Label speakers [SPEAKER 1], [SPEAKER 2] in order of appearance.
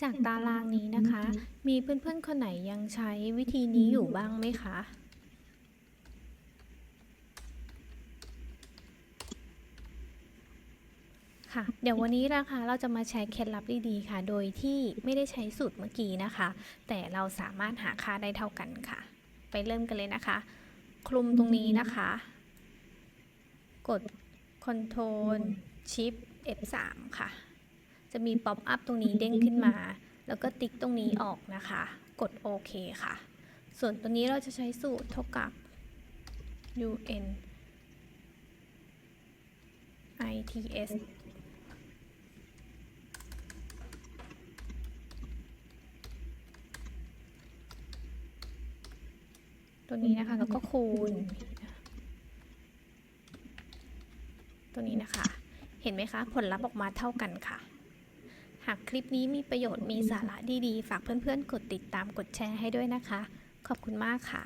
[SPEAKER 1] จากตารางนี้นะคะ มีเพื่อนๆคนไหนยังใช้วิธีนี้อยู่บ้างไหมคะค่ะเดี๋ยววันนี้นะคะเราจะมาแชร์เคล็ดลับดีๆค่ะ โดยที่ไม่ได้ใช้สูตรเมื่อกี้นะคะ แต่เราสามารถหาค่าได้เท่ากันค่ะ ไปเริ่มกันเลยนะคะ คลุมตรงนี้นะคะ กด Ctrl Shift F3 ค่ะ จะมีป๊อปอัพตรงนี้เด้งขึ้นมา แล้วก็ติ๊กตรงนี้ออกนะคะ กดโอเคค่ะ ส่วนตัวนี้เราจะใช้สูตรเท่ากับ UN ITS ตัวนี้นะคะ แล้วก็คูณ ตัวนี้นะคะ เห็นไหมคะ ผลลัพธ์ออกมาเท่ากันค่ะ หากคลิปนี้มีประโยชน์มีสาระดีๆ ฝากเพื่อนๆ กดติดตามกดแชร์ให้ด้วยนะคะ ขอบคุณมากค่ะ